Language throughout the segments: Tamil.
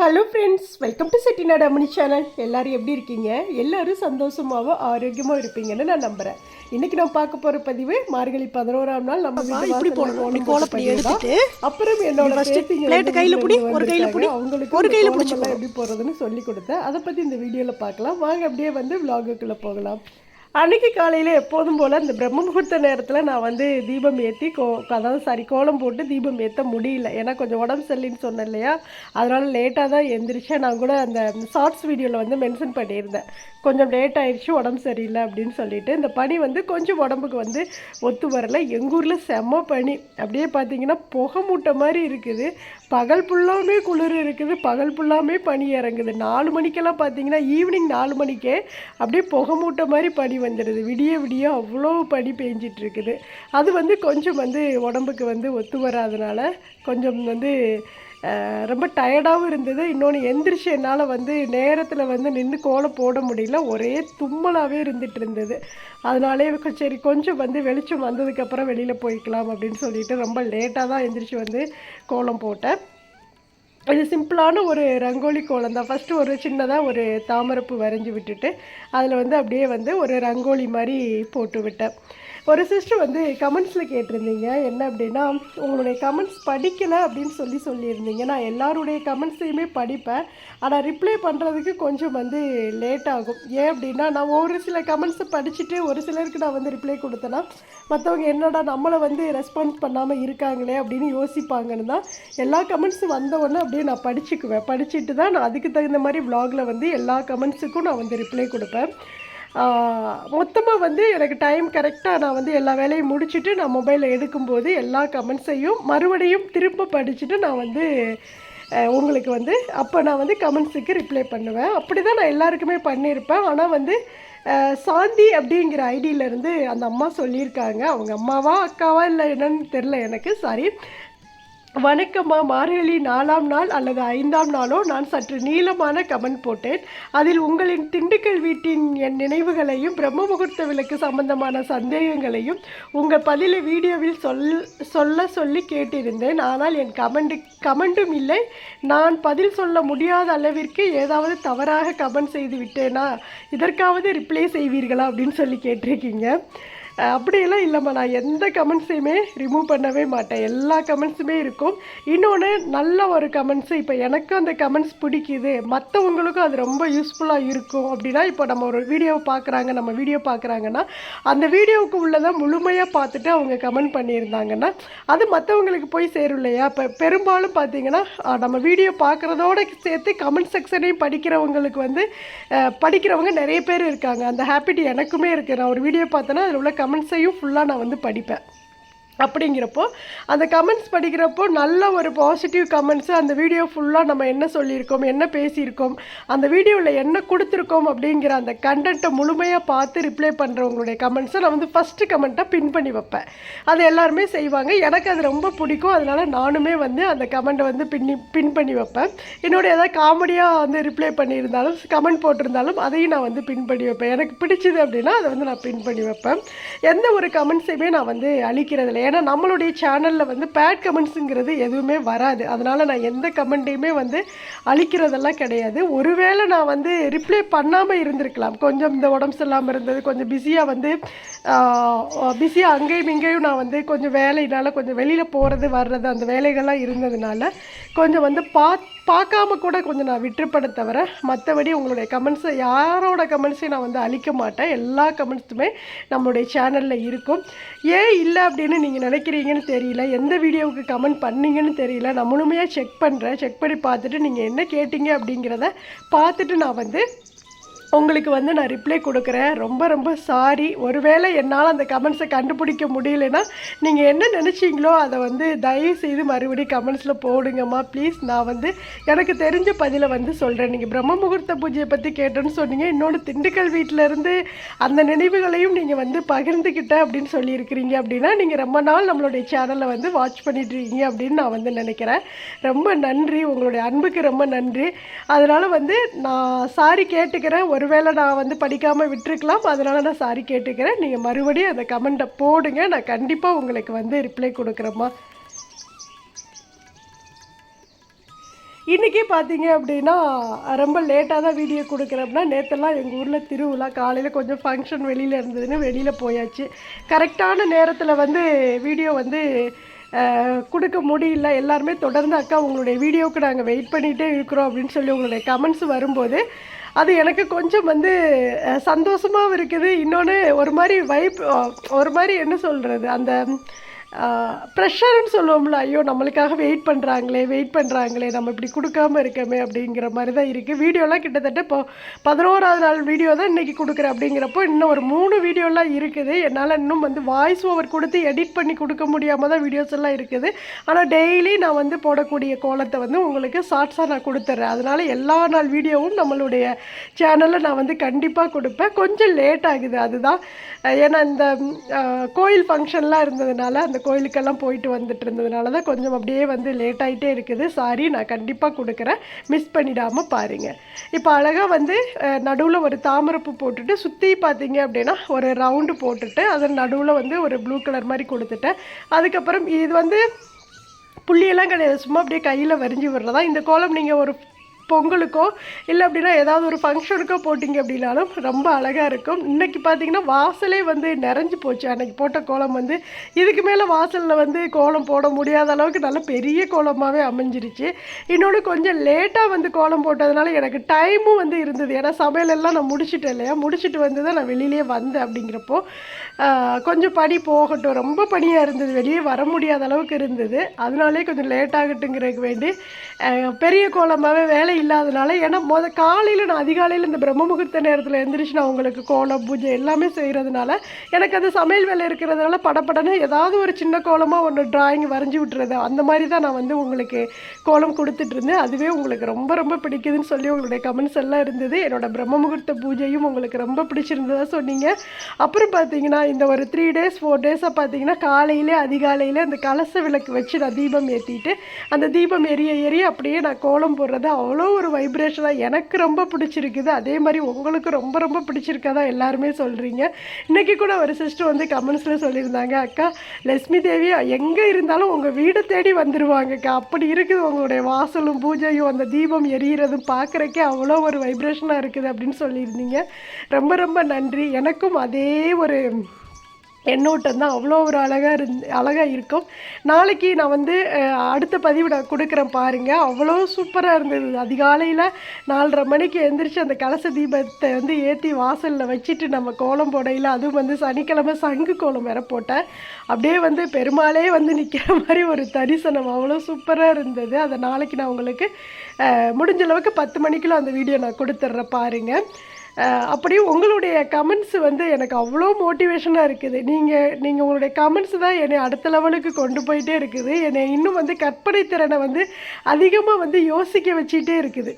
Hello friends welcome to Chettinad Ammani channel எல்லாரும் எப்படி இருக்கீங்க? எல்லாரும் சந்தோஷமாகவும் ஆரோக்கியமாக இருப்பீங்கன்னு நான் நம்புகிறேன் இன்னைக்கு நான் பார்க்க போகிற பதிவு மார்கழி பதினோராம் நாள். நம்ம வீட்டு இப்படி போடணும். கோலப்பொடி. எடுத்துட்டு, அப்புறம் என்னோட வந்து கையில புடி, ஒரு கையில. புடி, அவங்களுக்கு ஒரு கையில கோலமெல்லாம் எப்படி போடுறதுன்னு சொல்லி கொடுத்தேன். அதை பற்றி இந்த வீடியோவில் பார்க்கலாம். வாங்க அப்படியே வந்து விலாகுக்குள்ளே போகலாம். அன்னைக்கு காலையில் எப்போதும் போல் இந்த பிரம்ம முகூர்த்த நேரத்தில் நான் வந்து தீபம் ஏற்றி கோ அதாவது சாரி கோலம் போட்டு தீபம் ஏற்ற முடியல. ஏன்னா கொஞ்சம் உடம்பு சரியில்லைன்னு சொன்னேன் இல்லையா? அதனால் லேட்டாக தான் எந்திரிச்சேன். நான் கூட அந்த ஷார்ட்ஸ் வீடியோவில் வந்து மென்ஷன் பண்ணியிருந்தேன். கொஞ்சம் லேட் ஆயிடுச்சு உடம்பு சரியில்லை அப்படின்னு சொல்லிட்டு. இந்த பனி வந்து கொஞ்சம் உடம்புக்கு வந்து ஒத்து வரல. எங்கள் ஊரில் செம்ம பனி. அப்படியே பார்த்தீங்கன்னா புகை மூட்டை மாதிரி இருக்குது. பகல் ஃபுல்லாமே குளிர் இருக்குது. பகல் ஃபுல்லாமே பனி இறங்குது. நாலு மணிக்கெல்லாம் பார்த்தீங்கன்னா ஈவினிங் நாலு மணிக்கே அப்படியே புகை மூட்டை மாதிரி பனி வந்துடுது. விடிய விடிய அவ்வளோ பனி பெஞ்சிட்ருக்குது. அது வந்து கொஞ்சம் வந்து உடம்புக்கு வந்து ஒத்து வராதனால கொஞ்சம் வந்து ரொம்ப டயர்டாகவும் இருந்தது. இன்னொன்று எந்திரிச்சு என்னால் வந்து நேரத்தில் வந்து நின்று கோலம் போட முடியல. ஒரே தும்மலாகவே இருந்துட்டு இருந்தது அதனாலே சரி கொஞ்சம் வந்து வெளிச்சம் வந்ததுக்கப்புறம் வெளியில் போய்க்கலாம் அப்படின்னு சொல்லிட்டு ரொம்ப லேட்டாக தான் எந்திரிச்சு வந்து கோலம் போட்டேன். இது சிம்பிளான ஒரு ரங்கோலி கோலம் தான். ஃபஸ்ட்டு ஒரு சின்னதாக ஒரு தாமரப்பு வரைஞ்சி விட்டுட்டு அதில் வந்து அப்படியே வந்து ஒரு ரங்கோலி மாதிரி போட்டு விட்டேன். ஒரு சிஸ்டர் வந்து கமெண்ட்ஸில் கேட்டிருந்தீங்க என்ன அப்படின்னா உங்களுடைய கமெண்ட்ஸ் படிக்கலை அப்படின்னு சொல்லி சொல்லியிருந்தீங்க. நான் எல்லாருடைய கமெண்ட்ஸையுமே படிப்பேன். ஆனால் ரிப்ளை பண்ணுறதுக்கு கொஞ்சம் வந்து லேட் ஆகும். ஏன் அப்படின்னா நான் ஒரு சில கமெண்ட்ஸை படிச்சுட்டு ஒரு சிலருக்கு நான் வந்து ரிப்ளை கொடுத்தேன்னா மற்றவங்க என்னடா நம்மளை வந்து ரெஸ்பான்ஸ் பண்ணாமல் இருக்காங்களே அப்படின்னு யோசிப்பாங்கன்னு தான் எல்லா கமெண்ட்ஸும் வந்தவொடனே அப்படியே நான் படிச்சுக்குவேன். படிச்சுட்டு தான் நான் அதுக்கு தகுந்த மாதிரி வ்ளாகில் வந்து எல்லா கமெண்ட்ஸுக்கும் நான் வந்து ரிப்ளை கொடுப்பேன். மொத்தமாக வந்து எனக்கு டைம் கரெக்டாக நான் வந்து எல்லா வேலையும் முடிச்சுட்டு நான் மொபைலில் எடுக்கும்போது எல்லா கமெண்ட்ஸையும் மறுபடியும் திரும்ப படிச்சுட்டு நான் வந்து உங்களுக்கு வந்து அப்போ நான் வந்து கமெண்ட்ஸுக்கு ரிப்ளை பண்ணுவேன். அப்படி தான் நான் எல்லாருக்குமே பண்ணியிருப்பேன். ஆனால் வந்து சாந்தி அப்படிங்கிற ஐடியிலேருந்து அந்த அம்மா சொல்லியிருக்காங்க. அவங்க அம்மாவா அக்காவா இல்லை என்னன்னு தெரில எனக்கு. சாரி வணக்கம்மா. மார்கழி நாலாம் நாள் அல்லது ஐந்தாம் நாளோ நான் சற்று நீளமான கமெண்ட் போட்டேன். அதில் உங்களின் திண்டுக்கல் வீட்டின் என் நினைவுகளையும் பிரம்ம முகூர்த்த விளக்கு சம்பந்தமான சந்தேகங்களையும் உங்கள் பதிலை வீடியோவில் சொல் சொல்ல சொல்லி கேட்டிருந்தேன். ஆனால் என் கமெண்ட் கமெண்டும் இல்லை. நான் பதில் சொல்ல முடியாத அளவிற்கு ஏதாவது தவறாக கமெண்ட் செய்து விட்டேனா? இதற்காவது ரிப்ளை செய்வீர்களா அப்படின்னு சொல்லி கேட்டிருக்கீங்க. அப்படியெல்லாம் இல்லைம்மா. நான் எந்த கமெண்ட்ஸையுமே ரிமூவ் பண்ணவே மாட்டேன். எல்லா கமெண்ட்ஸுமே இருக்கும். இன்னொன்று நல்ல ஒரு கமெண்ட்ஸு இப்போ எனக்கும் அந்த கமெண்ட்ஸ் பிடிக்குது. மற்றவங்களுக்கும் அது ரொம்ப யூஸ்ஃபுல்லாக இருக்கும் அப்படின்னா இப்போ நம்ம ஒரு வீடியோ பார்க்குறாங்க நம்ம வீடியோ பார்க்குறாங்கன்னா அந்த வீடியோவுக்கு உள்ளதை முழுமையாக பார்த்துட்டு அவங்க கமெண்ட் பண்ணியிருந்தாங்கன்னா அது மற்றவங்களுக்கு போய் சேரும் இல்லையா? இப்போ பெரும்பாலும் பார்த்தீங்கன்னா நம்ம வீடியோ பார்க்குறதோட சேர்த்து கமெண்ட் செக்ஷனையும் படிக்கிறவங்களுக்கு வந்து படிக்கிறவங்க நிறைய பேர் இருக்காங்க. அந்த ஹேபிட் எனக்குமே இருக்குது நான் ஒரு வீடியோ பார்த்தேன்னா அதில் உள்ள கமெண்ட்ஸையும் ஃபுல்லாக நான் வந்து படிப்பேன். அப்படிங்கிறப்போ அந்த கமெண்ட்ஸ் படிக்கிறப்போ நல்ல ஒரு பாசிட்டிவ் கமெண்ட்ஸு அந்த வீடியோ ஃபுல்லாக நம்ம என்ன சொல்லியிருக்கோம் என்ன பேசியிருக்கோம் அந்த வீடியோவில் என்ன கொடுத்துருக்கோம் அப்படிங்கிற அந்த கண்டென்ட்டை முழுமையாக பார்த்து ரிப்ளை பண்ணுறவங்களுடைய கமெண்ட்ஸை நான் வந்து ஃபஸ்ட்டு கமெண்ட்டாக பின் பண்ணி வைப்பேன். அது எல்லாருமே செய்வாங்க. எனக்கு அது ரொம்ப பிடிக்கும். அதனால நானுமே வந்து அந்த கமெண்ட்டை வந்து பின்னி பின் பண்ணி வைப்பேன். என்னோட ஏதாவது காமெடியாக வந்து ரிப்ளை பண்ணியிருந்தாலும் கமெண்ட் போட்டிருந்தாலும் அதையும் நான் வந்து பின் பண்ணி வைப்பேன். எனக்கு பிடிச்சது அப்படின்னா அதை வந்து நான் பின் பண்ணி வைப்பேன். எந்த ஒரு கமெண்ட்ஸையுமே நான் வந்து அழிக்கிறது ஏன்னா நம்மளுடைய சேனலில் வந்து பேட் கமெண்ட்ஸுங்கிறது எதுவுமே வராது. அதனால் நான் எந்த கமெண்ட்டையுமே வந்து அழிக்கிறதெல்லாம் கிடையாது. ஒருவேளை நான் வந்து ரிப்ளை பண்ணாமல் இருந்திருக்கலாம். கொஞ்சம் இந்த உடம்பு சரியில்லாமல் இருந்தது கொஞ்சம் பிஸியாக வந்து பிஸியாக அங்கேயும் இங்கேயும் நான் வந்து கொஞ்சம் வேலையினால் கொஞ்சம் வெளியில் போகிறது வர்றது அந்த வேலைகள்லாம் இருந்ததுனால கொஞ்சம் வந்து பார்த்து பார்க்காம கூட கொஞ்சம் நான் விட்டுப்பட தவிர மற்றபடி உங்களுடைய கமெண்ட்ஸை யாரோட கமெண்ட்ஸையும் நான் வந்து அழிக்க மாட்டேன். எல்லா கமெண்ட்ஸுமே நம்மளுடைய சேனலில் இருக்கும். ஏன் இல்லை அப்படின்னு நீங்கள் நினைக்கிறீங்கன்னு தெரியல. எந்த வீடியோவுக்கு கமெண்ட் பண்ணீங்கன்னு தெரியல. நான் முழுமையாக செக் பண்ணுறேன் செக் பண்ணி பார்த்துட்டு நீங்கள் என்ன கேட்டீங்க அப்படிங்கிறத பார்த்துட்டு நான் வந்து உங்களுக்கு வந்து நான் ரிப்ளை கொடுக்குறேன். ரொம்ப ரொம்ப சாரி ஒருவேளை என்னால் அந்த கமெண்ட்ஸை கண்டுபிடிக்க முடியலன்னா நீங்கள் என்ன நினச்சிங்களோ அதை வந்து தயவு செய்து மறுபடியும் கமெண்ட்ஸில் போடுங்கம்மா. ப்ளீஸ் நான் வந்து எனக்கு தெரிஞ்ச பதிலை வந்து சொல்கிறேன் நீங்கள் பிரம்ம முகூர்த்த பூஜையை பற்றி கேட்டேன்னு சொன்னீங்க. இன்னொன்று திண்டுக்கல் வீட்டிலேருந்து அந்த நினைவுகளையும் நீங்கள் வந்து பகிர்ந்துக்கிட்டேன் அப்படின்னு சொல்லியிருக்கிறீங்க அப்படின்னா நீங்கள் ரொம்ப நாள் நம்மளுடைய சேனலை வந்து வாட்ச் பண்ணிட்டுருக்கீங்க அப்படின்னு நான் வந்து நினைக்கிறேன். ரொம்ப நன்றி. உங்களுடைய அன்புக்கு ரொம்ப நன்றி. அதனால் வந்து நான் சாரி கேட்டுக்கிறேன். ஒருவேளை நான் வந்து படிக்காமல் விட்டுருக்கலாம். அதனால் நான் சாரி கேட்டுக்கிறேன். நீங்கள் மறுபடியும் அந்த கமெண்ட்டை போடுங்க. நான் கண்டிப்பாக உங்களுக்கு வந்து ரிப்ளை கொடுக்குறேம்மா. இன்றைக்கி பார்த்தீங்க அப்படின்னா ரொம்ப லேட்டாக தான் வீடியோ கொடுக்குறோம்னா நேற்றெல்லாம் எங்கள் ஊரில் திருவிழா காலையில் கொஞ்சம் ஃபங்க்ஷன் வெளியில் இருந்ததுன்னு வெளியில் போயாச்சு. கரெக்டான நேரத்தில் வந்து வீடியோ வந்து கொடுக்க முடியல. எல்லாருமே தொடர்ந்து அக்கா உங்களுடைய வீடியோவுக்கு நாங்கள் வெயிட் பண்ணிகிட்டே இருக்கிறோம் அப்படின்னு சொல்லி உங்களுடைய கமெண்ட்ஸ் வரும்போது அது எனக்கு கொஞ்சம் வந்து சந்தோஷமாகவும் இருக்குது. இன்னொன்று ஒரு மாதிரி வைப் ஒரு மாதிரி என்ன சொல்கிறது அந்த ப்ரெஷர்னு சொல்லுவோம்ல ஐயோ நம்மளுக்காக வெயிட் பண்ணுறாங்களே வெயிட் பண்ணுறாங்களே நம்ம இப்படி கொடுக்காம இருக்கமே அப்படிங்கிற மாதிரி தான் இருக்குது வீடியோலாம் கிட்டத்தட்ட இப்போ பதினோராவது நாள் வீடியோ தான் இன்றைக்கி கொடுக்குறேன் அப்படிங்கிறப்போ இன்னும் ஒரு மூணு வீடியோலாம் இருக்குது. என்னால் இன்னும் வந்து வாய்ஸ் ஓவர் கொடுத்து எடிட் பண்ணி கொடுக்க முடியாமல் தான் வீடியோஸ் எல்லாம் இருக்குது. ஆனால் டெய்லி நான் வந்து போடக்கூடிய கோலத்தை வந்து உங்களுக்கு ஷார்ட்ஸாக நான் கொடுத்துட்றேன் அதனால் எல்லா நாள் வீடியோவும் நம்மளுடைய சேனலில் நான் வந்து கண்டிப்பாக கொடுப்பேன். கொஞ்சம் லேட் ஆகுது அதுதான். ஏன்னா இந்த கோயில் ஃபங்க்ஷன்லாம் இருந்ததுனால அந்த கோயிலுக்கெல்லாம் போயிட்டு வந்துட்டு இருந்ததுனால தான் கொஞ்சம் அப்படியே வந்து லேட் ஆகிட்டே இருக்குது. சாரி நான் கண்டிப்பாக கொடுக்குறேன். மிஸ் பண்ணிடாமல் பாருங்கள் இப்போ அழகாக வந்து நடுவில் ஒரு தாமரப்பு போட்டுட்டு சுற்றி பார்த்தீங்க அப்படின்னா ஒரு ரவுண்டு போட்டுட்டு அதன் நடுவில் வந்து ஒரு ப்ளூ கலர் மாதிரி கொடுத்துட்டேன். அதுக்கப்புறம் இது வந்து புள்ளியெல்லாம் கிடையாது. சும்மா அப்படியே கையில் வரைஞ்சி விடுறதா? இந்த கோலம் நீங்கள் ஒரு பொங்கலுக்கோ இல்லை அப்படின்னா ஏதாவது ஒரு ஃபங்க்ஷனுக்கோ போட்டிங்க அப்படின்னாலும் ரொம்ப அழகாக இருக்கும். இன்றைக்கி பார்த்தீங்கன்னா வாசலே வந்து நிறைஞ்சு போச்சு. அன்றைக்கி போட்ட கோலம் வந்து இதுக்கு மேலே வாசலில் வந்து கோலம் போட முடியாத அளவுக்கு நல்ல பெரிய கோலமாகவே அமைஞ்சிருச்சு. இன்னொன்று கொஞ்சம் லேட்டாக வந்து கோலம் போட்டதுனால எனக்கு டைமும் வந்து இருந்தது. ஏன்னா சமையலெல்லாம் நான் முடிச்சிட்டேன் இல்லையா? முடிச்சுட்டு வந்து தான் நான் வெளியிலே வந்தேன் அப்படிங்கிறப்போ கொஞ்சம் பனி போகட்டும். ரொம்ப பனியாக இருந்தது. வெளியே வர முடியாத அளவுக்கு இருந்தது. அதனாலே கொஞ்சம் லேட் ஆகட்டுங்கிறதுக்கு வேண்டி பெரிய கோலமாகவே வேலை இல்லாதனால ஏன்னா முத காலையில் நான் அதிகாலையில் இந்த பிரம்ம முகூர்த்த நேரத்தில் எழுந்திரிச்சு நான் உங்களுக்கு கோலம் பூஜை எல்லாமே செய்கிறதுனால எனக்கு அது சமையல் வேலை இருக்கிறதுனால படப்படன்னு ஏதாவது ஒரு சின்ன கோலமாக ஒன்று டிராயிங் வரைஞ்சி விட்டுறது அந்த மாதிரி தான் நான் வந்து உங்களுக்கு கோலம் கொடுத்துட்ருந்தேன் அதுவே உங்களுக்கு ரொம்ப ரொம்ப பிடிக்குதுன்னு சொல்லி உங்களுடைய கமெண்ட்ஸ் எல்லாம் இருந்தது. என்னோடய பிரம்ம முகூர்த்த பூஜையும் உங்களுக்கு ரொம்ப பிடிச்சிருந்ததாக சொன்னீங்க. அப்புறம் பார்த்தீங்கன்னா இந்த ஒரு த்ரீ டேஸ் ஃபோர் டேஸாக பார்த்தீங்கன்னா காலையிலே அதிகாலையில் அந்த கலச விளக்கு வச்சு நான் தீபம் ஏற்றிட்டு அந்த தீபம் எரிய எரிய அப்படியே நான் கோலம் போடுறது அவ்வளோ ஒரு வைப்ரேஷனாக எனக்கு ரொம்ப பிடிச்சிருக்குது. அதே மாதிரி உங்களுக்கு ரொம்ப ரொம்ப பிடிச்சிருக்கதா எல்லாருமே சொல்கிறீங்க இன்றைக்கி கூட ஒரு சிஸ்டர் வந்து கமெண்ட்ஸில் சொல்லியிருந்தாங்க அக்கா லட்சுமி தேவி எங்கே இருந்தாலும் உங்கள் வீடை தேடி வந்துடுவாங்கக்கா அப்படி இருக்குது உங்களுடைய வாசலும் பூஜையும் அந்த தீபம் எரியறதும் பார்க்குறக்கே அவ்வளோ ஒரு வைப்ரேஷனாக இருக்குது அப்படின்னு சொல்லியிருந்தீங்க. ரொம்ப ரொம்ப நன்றி. எனக்கும் அதே ஒரு எண்ணோட்டம் தான். அவ்வளோ ஒரு அழகாக இருந் அழகாக இருக்கும். நாளைக்கு நான் வந்து அடுத்த பதிவு நான் கொடுக்குறேன் பாருங்கள் அவ்வளோ சூப்பராக இருந்தது. அதிகாலையில் நாலரை மணிக்கு எந்திரிச்சு அந்த கலச தீபத்தை வந்து ஏற்றி வாசலில் வச்சுட்டு நம்ம கோலம் போடையில் அதுவும் வந்து சனிக்கிழமை சங்கு கோலம் வேற போட்டேன். அப்படியே வந்து பெருமாளே வந்து நிற்கிற மாதிரி ஒரு தரிசனம். அவ்வளோ சூப்பராக இருந்தது. அதை நாளைக்கு நான் உங்களுக்கு முடிஞ்ச அளவுக்கு பத்து மணிக்குள்ள அந்த வீடியோ நான் கொடுத்துட்றேன் பாருங்கள் அப்படியே உங்களுடைய கமெண்ட்ஸ் வந்து எனக்கு அவ்வளோ மோட்டிவேஷனாக இருக்குது. நீங்கள் நீங்கள் உங்களுடைய கமெண்ட்ஸ் தான் என்னை அடுத்த லெவலுக்கு கொண்டு போயிட்டே இருக்குது. என்னை இன்னும் வந்து கற்பனை திறனை வந்து அதிகமாக வந்து யோசிக்க வச்சுட்டே இருக்குது.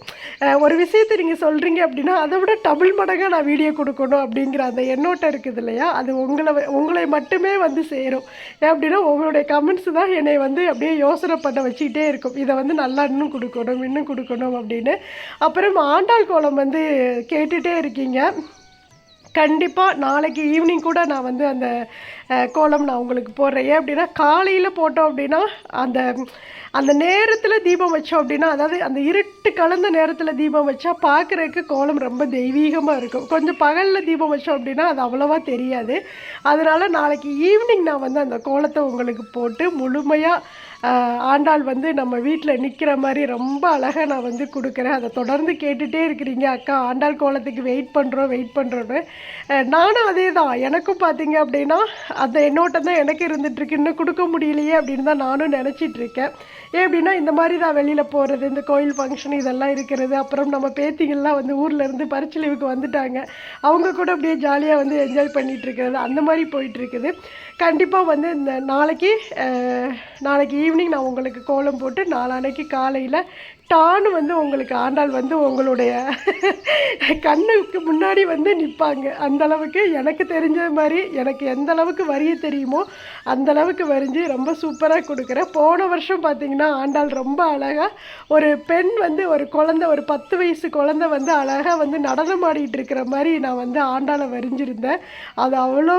ஒரு விஷயத்தை நீங்கள் சொல்கிறீங்க அப்படின்னா அதை விட டபுள் மடங்காக நான் வீடியோ கொடுக்கணும் அப்படிங்கிற அந்த எண்ணோட்டம் இருக்குது இல்லையா? அது உங்களை உங்களை மட்டுமே வந்து சேரும். ஏன் அப்படின்னா உங்களுடைய கமெண்ட்ஸ் தான் என்னை வந்து அப்படியே யோசனை பண்ண வச்சுக்கிட்டே இருக்கும். இதை வந்து நல்லா இன்னும் கொடுக்கணும் இன்னும் கொடுக்கணும் அப்படின்னு. அப்புறம் ஆண்டாள் கோலம் வந்து கேட்டுகிட்டே இருக்கீங்க. கண்டிப்பாக நாளைக்கு ஈவினிங் கூட நான் வந்து அந்த கோலம் நான் உங்களுக்கு போடுறேன். ஏன் அப்படின்னா காலையில் போட்டோம் அப்படின்னா அந்த அந்த நேரத்தில் தீபம் வச்சோம் அப்படின்னா அதாவது அந்த இருட்டு கலந்த நேரத்தில் தீபம் வச்சா பார்க்குறதுக்கு கோலம் ரொம்ப தெய்வீகமாக இருக்கும். கொஞ்சம் பகலில் தீபம் வச்சோம் அப்படின்னா அது அவ்வளோவா தெரியாது. அதனால் நாளைக்கு ஈவினிங் நான் வந்து அந்த கோலத்தை உங்களுக்கு போட்டு முழுமையாக ஆண்டாள் வந்து நம்ம வீட்டில் நிற்கிற மாதிரி ரொம்ப அழகாக நான் வந்து கொடுக்குறேன். அதை தொடர்ந்து கேட்டுகிட்டே இருக்கிறீங்க. அக்கா ஆண்டாள் கோலத்துக்கு வெயிட் பண்ணுறோம் வெயிட் பண்ணுறோன்னு நானும் அதே தான் எனக்கும் பார்த்தீங்க அப்படின்னா அந்த என்னோட்டம் தான் எனக்கு இருந்துகிட்ருக்கு இன்னும் கொடுக்க முடியலையே அப்படின்னு தான் நானும் நினச்சிட்ருக்கேன் ஏன் அப்படின்னா இந்த மாதிரி தான் வெளியில் போகிறது இந்த கோயில் ஃபங்க்ஷன் இதெல்லாம் இருக்கிறது. அப்புறம் நம்ம பேத்திங்கள்லாம் வந்து ஊரில் இருந்து பரிச்சலீவுக்கு வந்துட்டாங்க. அவங்க கூட அப்படியே ஜாலியாக வந்து என்ஜாய் பண்ணிகிட்ருக்கிறது அந்த மாதிரி போயிட்டுருக்குது. கண்டிப்பாக வந்து இந்த நாளைக்கு நாளைக்கு ஈவினிங் நான் உங்களுக்கு கோலம் போட்டு நாளான்னைக்கு காலையில் டான்னு வந்து உங்களுக்கு ஆண்டாள் வந்து உங்களுடைய கண்ணுக்கு முன்னாடி வந்து நிற்பாங்க அந்த அளவுக்கு எனக்கு தெரிஞ்ச மாதிரி எனக்கு எந்த அளவுக்கு வரிய தெரியுமோ அந்த அளவுக்கு வரைஞ்சி ரொம்ப சூப்பராக கொடுக்குறேன். போன வருஷம் பார்த்தீங்கன்னா ஆண்டாள் ரொம்ப அழகாக ஒரு பெண் வந்து ஒரு குழந்தை ஒரு பத்து வயசு குழந்தை வந்து அழகாக வந்து நடனம் ஆடிட்டு இருக்கிற மாதிரி நான் வந்து ஆண்டாளை வரைஞ்சிருந்தேன். அது அவ்வளோ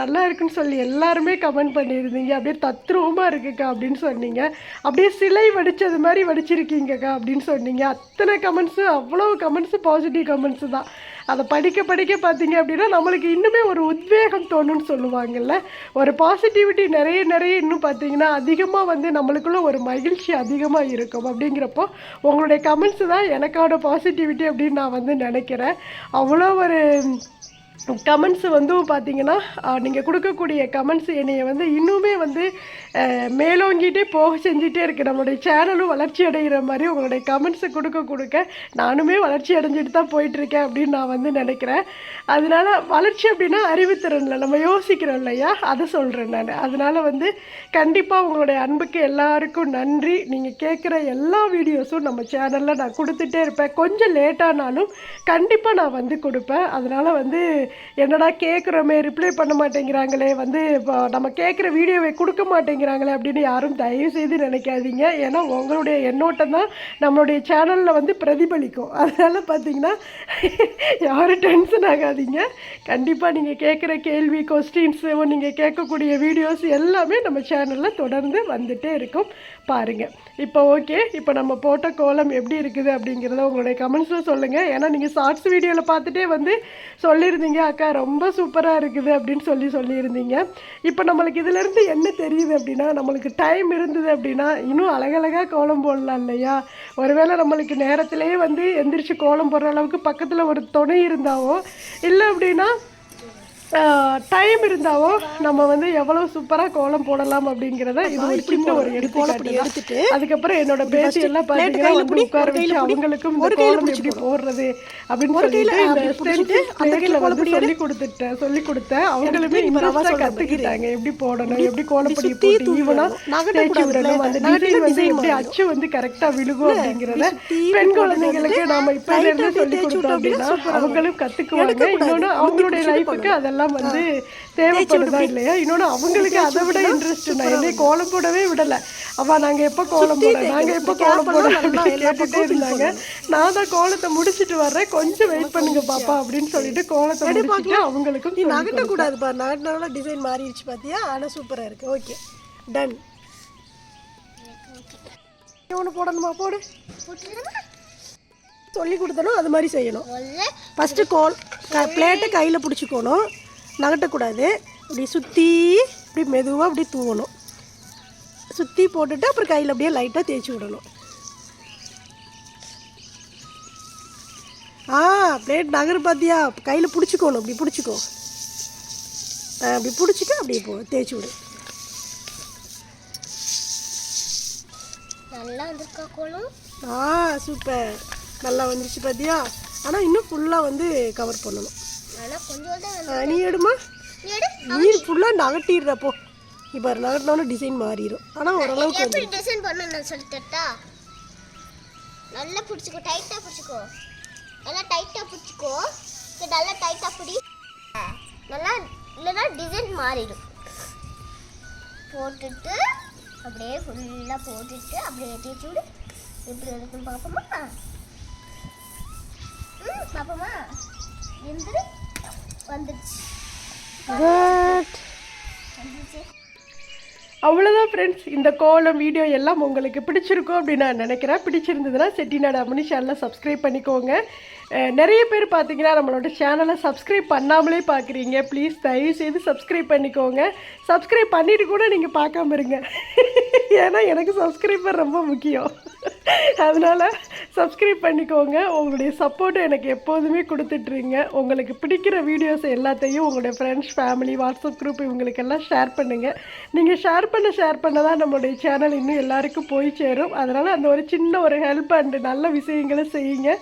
நல்லா இருக்குன்னு சொல்லி எல்லாருமே கமெண்ட் பண்ணியிருந்தீங்க. அப்படியே தத்ரூபமாக இருக்குக்கா அப்படின்னு சொன்னீங்க. அப்படியே சிலை வடித்தது மாதிரி வடிச்சிருக்கீங்க அக்கா அப்படின்னு சொன்னீங்க. அத்தனை கமெண்ட்ஸு அவ்வளோ கமெண்ட்ஸு பாசிட்டிவ் கமெண்ட்ஸு தான். அதை படிக்க படிக்க பார்த்தீங்க அப்படின்னா நம்மளுக்கு இன்னுமே ஒரு உத்வேகம் தோணும்னு சொல்லுவாங்கல்ல. ஒரு பாசிட்டிவிட்டி நிறைய நிறைய இன்னும் பார்த்தீங்கன்னா அதிகமாக வந்து நம்மளுக்குள்ள ஒரு மகிழ்ச்சி அதிகமாக இருக்கும். அப்படிங்கிறப்போ உங்களுடைய கமெண்ட்ஸு தான் எனக்கான பாசிட்டிவிட்டி அப்படின்னு நான் வந்து நினைக்கிறேன். அவ்வளோ ஒரு கமெண்ட்ஸ் வந்து பார்த்தீங்கன்னா நீங்கள் கொடுக்கக்கூடிய கமெண்ட்ஸ் என்னையை வந்து இன்னுமே வந்து மேலோங்கிட்டே போக செஞ்சிட்டே இருக்குது நம்மளுடைய சேனலும் வளர்ச்சி அடைகிற மாதிரி உங்களுடைய கமெண்ட்ஸை கொடுக்க கொடுக்க நானுமே வளர்ச்சி அடைஞ்சிட்டு தான் போயிட்டுருக்கேன் அப்படின்னு நான் வந்து நினைக்கிறேன். அதனால வளர்ச்சி அப்படின்னா அறிவுத்திறனில் நம்ம யோசிக்கிறோம் இல்லையா? அதை சொல்கிறேன் நான். அதனால் வந்து கண்டிப்பாக உங்களுடைய அன்புக்கு எல்லாருக்கும் நன்றி. நீங்கள் கேட்குற எல்லா வீடியோஸும் நம்ம சேனலில் நான் கொடுத்துட்டே இருப்பேன். கொஞ்சம் லேட்டானாலும் கண்டிப்பாக நான் வந்து கொடுப்பேன். அதனால் வந்து என்னடா கேட்குறோமே ரிப்ளை பண்ண மாட்டேங்கிறாங்களே வந்து இப்போ நம்ம கேட்குற வீடியோவை கொடுக்க மாட்டேங்கிறாங்களே அப்படின்னு யாரும் தயவு செய்து நினைக்காதீங்க. ஏன்னா உங்களுடைய எண்ணோட்டம் தான் நம்மளுடைய சேனலில் வந்து பிரதிபலிக்கும். அதனால் பார்த்தீங்கன்னா யாரும் டென்ஷன் ஆகாதீங்க. கண்டிப்பாக நீங்கள் கேட்குற கேள்வி கொஸ்டின்ஸு நீங்கள் கேட்கக்கூடிய வீடியோஸ் எல்லாமே நம்ம சேனலில் தொடர்ந்து வந்துகிட்டே இருக்கும். பாருங்கள் இப்போ ஓகே இப்போ நம்ம போட்ட கோலம் எப்படி இருக்குது அப்படிங்கிறத உங்களுடைய கமெண்ட்ஸில் சொல்லுங்கள் ஏன்னா நீங்கள் ஷார்ட்ஸ் வீடியோவில் பார்த்துட்டே வந்து சொல்லியிருந்தீங்க அக்கா ரொம்ப சூப்பராக இருக்குது அப்படின்னு சொல்லி சொல்லியிருந்தீங்க. இப்போ நம்மளுக்கு இதிலேருந்து என்ன தெரியுது அப்படின்னா நம்மளுக்கு டைம் இருந்தது அப்படின்னா இன்னும் அழகழகாக கோலம் போடலாம் இல்லையா? ஒருவேளை நம்மளுக்கு நேரத்திலேயே வந்து எந்திரிச்சு கோலம் போடுற அளவுக்கு பக்கத்தில் ஒரு துணை இருந்தாவோ இல்லை அப்படின்னா டைம் இருந்தாவோ நம்ம வந்து எவ்வளவு சூப்பரா கோலம் போடலாம் அப்படிங்கிறத இது ஒரு சின்ன ஒரு எடுத்துக்காட்டு எடுத்துட்டு. அதுக்கப்புறம் என்னோட பேசி எல்லாம் பாத்தீங்கன்னா வந்து உட்கார வச்சு அவங்களுக்கும் இந்த கோலம் எப்படி போடுறது அப்படின்னு சொல்லிட்டு இந்த வந்து சொல்லி கொடுத்துட்டேன் சொல்லி கொடுத்தேன் அவங்களுமே இன்ட்ரெஸ்டா கத்துக்கிட்டாங்க. எப்படி போடணும் எப்படி கோலப்பொடி போட்டு ஈவனா தேய்ச்சி விடணும். அந்த டிசைன் வந்து எப்படி அச்சு வந்து கரெக்டா விழுகும் அப்படிங்கிறத பெண் குழந்தைங்களுக்கு நாம இப்ப இருந்து சொல்லி கொடுத்தோம் அப்படின்னா அவங்களும் கத்துக்குவாங்க. இன்னொன்னு அவங்களுடைய லைஃபுக்கு அதெல்லாம் வந்து தேவைப்படுதா இல்லையா? இன்னொன்னு அவங்களுக்கு அதை விட இன்ட்ரெஸ்ட் நான் என்னை கோலம் போடவே விடல. அவ நாங்க எப்ப கோலம் போட நாங்க எப்ப கோலம் போட கேட்டுட்டே இருந்தாங்க. நான் தான் கோலத்தை முடிச்சிட்டு வர்றேன். கொஞ்சம் வெயிட் பண்ணுங்க பாப்பா அப்படின்னு சொல்லிட்டு கோலத்தை முடிச்சிட்டு அவங்களுக்கும் நீ நகட்டக்கூடாது பாரு. நகட்டினால டிசைன் மாறிடுச்சு பார்த்தியா ஆனால் சூப்பராக இருக்கு. ஓகே டன் ஒன்று போடணுமா? போடு. சொல்லி கொடுத்தனும் அது மாதிரி செய்யணும். ஃபஸ்ட்டு கோல் க பிளேட்டை கையில் பிடிச்சிக்கணும். நகட்டக்கூடாது. இப்படி சுற்றி இப்படி மெதுவாக அப்படி தூவணும். சுற்றி போட்டுட்டு அப்புறம் கையில் அப்படியே லைட்டாக தேய்ச்சி விடணும். ஆ பிளேட் நகர் பார்த்தியா கையில் பிடிச்சிக்கணும் அப்படி பிடிச்சிக்கோ. அப்படி பிடிச்சிட்டு அப்படியே போ தேய்ச்சி விடு. நல்லா வந்திருக்கா கோலம் ஆ சூப்பர். நல்லா வந்துருச்சு பார்த்தியா ஆனால் இன்னும் ஃபுல்லாக வந்து கவர் பண்ணணும். நீ எடுமா? நீ ஃபுல்லாக நகட்டிடுறப்போ இப்போ நகட்டினோன்னு டிசைன் மாறிடும். ஆனால் ஓரளவுக்கு எப்படி டிசைன் பண்ணணும் சொல்லி தரட்டா நல்லா பிடிச்சிக்கோ டைட்டாக பிடிச்சிக்கோ. நல்லா டைட்டாக பிடிச்சிக்கோ. நல்லா டைட்டாக பிடி. நல்லா இல்லைன்னா டிசைன் மாறிடும். போட்டுட்டு அப்படியே ஃபுல்லாக போட்டுட்டு அப்படியே தேய்ச்சி விடு. எப்படி இருக்குன்னு பார்ப்போமா ம் பார்ப்போமா எந்திரி. வந்துடுச்சு குட் அவ்வளோதான் ஃப்ரெண்ட்ஸ் இந்த கோலம் வீடியோ எல்லாம் உங்களுக்கு பிடிச்சிருக்கும் அப்படின்னு நான் நினைக்கிறேன். பிடிச்சிருந்ததுன்னா செட்டிநாடு அம்மனி சேனலை சப்ஸ்கிரைப் பண்ணிக்கோங்க. நிறைய பேர் பார்த்தீங்கன்னா நம்மளோட சேனலை சப்ஸ்கிரைப் பண்ணாமலே பார்க்குறீங்க. ப்ளீஸ் தயவு செய்து சப்ஸ்கிரைப் பண்ணிக்கோங்க. சப்ஸ்கிரைப் பண்ணிட்டு கூட நீங்கள் பார்க்காம இருங்க. ஏன்னா எனக்கு சப்ஸ்கிரைபர் ரொம்ப முக்கியம். அதனால் சப்ஸ்கிரைப் பண்ணிக்கோங்க. உங்களுடைய சப்போர்ட்டை எனக்கு எப்போதுமே கொடுத்துட்ருங்க. உங்களுக்கு பிடிக்கிற வீடியோஸ் எல்லாத்தையும் உங்களுடைய ஃப்ரெண்ட்ஸ் ஃபேமிலி வாட்ஸ்அப் குரூப் இவங்களுக்கெல்லாம் ஷேர் பண்ணுங்கள் நீங்கள் ஷேர் பண்ண ஷேர் பண்ண தான் நம்மளுடைய சேனல் இன்னும் எல்லாருக்கும் போய் சேரும். அதனால் அந்த ஒரு சின்ன ஒரு ஹெல்ப் அண்டு நல்ல விஷயங்களை செய்யுங்க.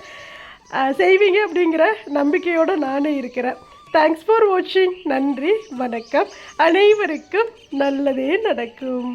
செய்வீங்க அப்படிங்கிற நம்பிக்கையோடு நானே இருக்கிறேன். தேங்க்ஸ் ஃபார் வாட்சிங் நன்றி வணக்கம். அனைவருக்கும் நல்லதே நடக்கும்.